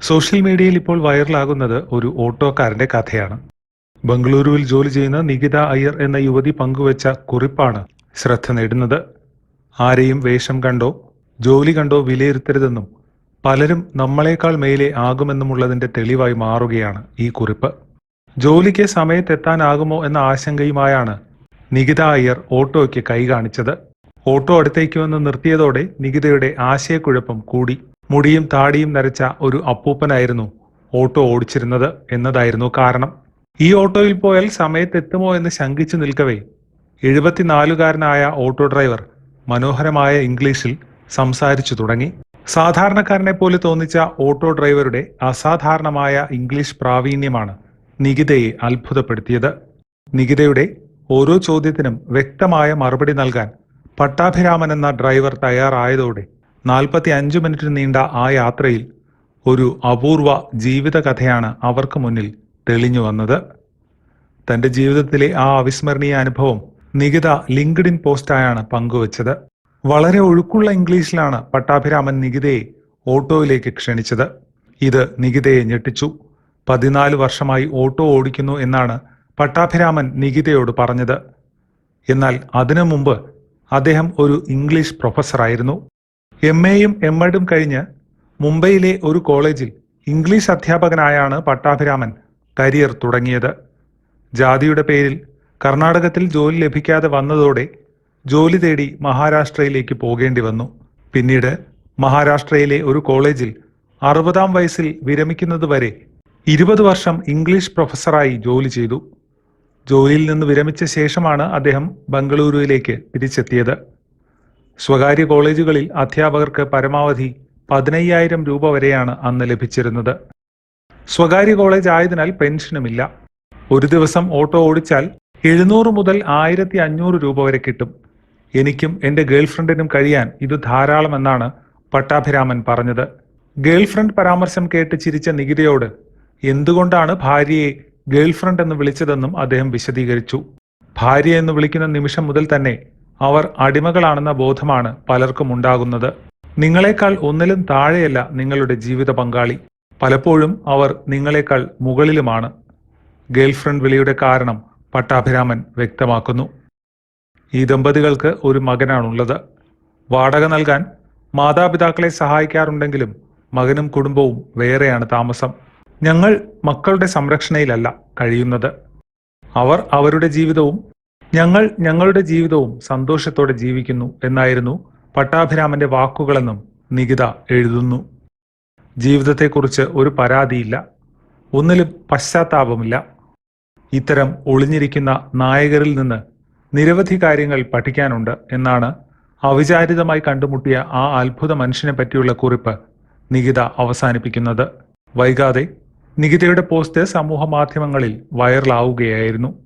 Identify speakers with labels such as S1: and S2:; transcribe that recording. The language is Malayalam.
S1: സോഷ്യൽ മീഡിയയിൽ ഇപ്പോൾ വൈറലാകുന്നത് ഒരു ഓട്ടോക്കാരന്റെ കഥയാണ്. ബംഗളൂരുവിൽ ജോലി ചെയ്യുന്ന നികിത അയ്യർ എന്ന യുവതി പങ്കുവച്ച കുറിപ്പാണ് ശ്രദ്ധ നേടുന്നത്. ആരെയും വേഷം കണ്ടോ ജോലി കണ്ടോ വിലയിരുത്തരുതെന്നും പലരും നമ്മളെക്കാൾ മേലെ ആകുമെന്നുമുള്ളതിന്റെ തെളിവായി മാറുകയാണ് ഈ കുറിപ്പ്. ജോലിക്ക് സമയത്തെത്താനാകുമോ എന്ന ആശങ്കയുമായാണ് നികിത അയ്യർ ഓട്ടോയ്ക്ക് കൈ കാണിച്ചത്. ഓട്ടോ അടുത്തേക്ക് വന്ന് നിർത്തിയതോടെ നികിതയുടെ ആശയക്കുഴപ്പം കൂടി. മുടിയും താടിയും നരച്ച ഒരു അപ്പൂപ്പനായിരുന്നു ഓട്ടോ ഓടിച്ചിരുന്നത് എന്നതായിരുന്നു കാരണം. ഈ ഓട്ടോയിൽ പോയാൽ സമയത്തെത്തുമോ എന്ന് ശങ്കിച്ചു നിൽക്കവേ. എഴുപത്തിനാലുകാരനായ ഓട്ടോ ഡ്രൈവർ മനോഹരമായ ഇംഗ്ലീഷിൽ സംസാരിച്ചു തുടങ്ങി. സാധാരണക്കാരനെ പോലെ തോന്നിച്ച ഓട്ടോ ഡ്രൈവറുടെ അസാധാരണമായ ഇംഗ്ലീഷ് പ്രാവീണ്യമാണ് നികിതയെ അത്ഭുതപ്പെടുത്തിയത്. നികിതയുടെ ഓരോ ചോദ്യത്തിനും വ്യക്തമായ മറുപടി നൽകാൻ പട്ടാഭിരാമൻ എന്ന ഡ്രൈവർ തയ്യാറായതോടെ നാൽപ്പത്തി അഞ്ച് മിനിറ്റ് നീണ്ട ആ യാത്രയിൽ ഒരു അപൂർവ ജീവിതകഥയാണ് അവർക്ക് മുന്നിൽ തെളിഞ്ഞു വന്നത്. തന്റെ ജീവിതത്തിലെ ആ അവിസ്മരണീയ അനുഭവം നികിത ലിങ്ക്ഡിൻ പോസ്റ്റായാണ് പങ്കുവച്ചത്. വളരെ ഒഴുക്കുള്ള ഇംഗ്ലീഷിലാണ് പട്ടാഭിരാമൻ നികിതയെ ഓട്ടോയിലേക്ക് ക്ഷണിച്ചത്. ഇത് നികിതയെ ഞെട്ടിച്ചു. പതിനാല് വർഷമായി ഓട്ടോ ഓടിക്കുന്നു എന്നാണ് പട്ടാഭിരാമൻ നികിതയോട് പറഞ്ഞത്. എന്നാൽ അതിനു മുമ്പ് അദ്ദേഹം ഒരു ഇംഗ്ലീഷ് പ്രൊഫസറായിരുന്നു. എം എയും എം എഡും കഴിഞ്ഞ് മുംബൈയിലെ ഒരു കോളേജിൽ ഇംഗ്ലീഷ് അധ്യാപകനായാണ് പട്ടാഭിരാമൻ കരിയർ തുടങ്ങിയത്. ജാതിയുടെ പേരിൽ കർണാടകത്തിൽ ജോലി ലഭിക്കാതെ വന്നതോടെ ജോലി തേടി മഹാരാഷ്ട്രയിലേക്ക് പോകേണ്ടി വന്നു. പിന്നീട് മഹാരാഷ്ട്രയിലെ ഒരു കോളേജിൽ അറുപതാം വയസ്സിൽ വിരമിക്കുന്നതുവരെ ഇരുപത് വർഷം ഇംഗ്ലീഷ് പ്രൊഫസറായി ജോലി ചെയ്തു. ജോലിയിൽ നിന്ന് വിരമിച്ച ശേഷമാണ് അദ്ദേഹം ബംഗളൂരുവിലേക്ക് തിരിച്ചെത്തിയത്. സ്വകാര്യ കോളേജുകളിൽ അധ്യാപകർക്ക് പരമാവധി പതിനയ്യായിരം രൂപ വരെയാണ് അന്ന് ലഭിച്ചിരുന്നത്. സ്വകാര്യ കോളേജ് ആയതിനാൽ പെൻഷനുമില്ല. ഒരു ദിവസം ഓട്ടോ ഓടിച്ചാൽ എഴുന്നൂറ് മുതൽ ആയിരത്തി അഞ്ഞൂറ് രൂപ വരെ കിട്ടും. എനിക്കും എന്റെ ഗേൾഫ്രണ്ടിനും കഴിയാൻ ഇത് ധാരാളമെന്നാണ് പട്ടാഭിരാമൻ പറഞ്ഞത്. ഗേൾഫ്രണ്ട് പരാമർശം കേട്ട് ചിരിച്ച നികിതയോട് എന്തുകൊണ്ടാണ് ഭാര്യയെ ഗേൾഫ്രണ്ട് എന്ന് വിളിച്ചതെന്നും അദ്ദേഹം വിശദീകരിച്ചു. ഭാര്യ എന്ന് വിളിക്കുന്ന നിമിഷം മുതൽ തന്നെ അവർ അടിമകളാണെന്ന ബോധമാണ് പലർക്കും ഉണ്ടാകുന്നത്. നിങ്ങളെക്കാൾ ഒന്നിലും താഴെയല്ല നിങ്ങളുടെ ജീവിത പങ്കാളി. പലപ്പോഴും അവർ നിങ്ങളെക്കാൾ മുകളിലുമാണ്. ഗേൾഫ്രണ്ട് വിളിയുടെ കാരണം പട്ടാഭിരാമൻ വ്യക്തമാക്കുന്നു. ഈ ദമ്പതികൾക്ക് ഒരു മകനാണുള്ളത്. വാടക നൽകാൻ മാതാപിതാക്കളെ സഹായിക്കാറുണ്ടെങ്കിലും മകനും കുടുംബവും വേറെയാണ് താമസം. ഞങ്ങൾ മക്കളുടെ സംരക്ഷണയിലല്ല കഴിയുന്നത്. അവർ അവരുടെ ജീവിതവും ഞങ്ങൾ ഞങ്ങളുടെ ജീവിതവും സന്തോഷത്തോടെ ജീവിക്കുന്നു എന്നായിരുന്നു പട്ടാഭിരാമന്റെ വാക്കുകളെന്നും നികിത എഴുതുന്നു. ജീവിതത്തെക്കുറിച്ച് ഒരു പരാതിയില്ല. ഒന്നിലും പശ്ചാത്താപമില്ല. ഇത്തരം ഒളിഞ്ഞിരിക്കുന്ന നായകരിൽ നിന്ന് നിരവധി കാര്യങ്ങൾ പഠിക്കാനുണ്ട് എന്നാണ് അവിചാരിതമായി കണ്ടുമുട്ടിയ ആ അത്ഭുത മനുഷ്യനെ പറ്റിയുള്ള കുറിപ്പ് നികിത അവസാനിപ്പിക്കുന്നത്. വൈകാതെ നികിതയുടെ പോസ്റ്റ് സമൂഹ മാധ്യമങ്ങളിൽ വൈറലാവുകയായിരുന്നു.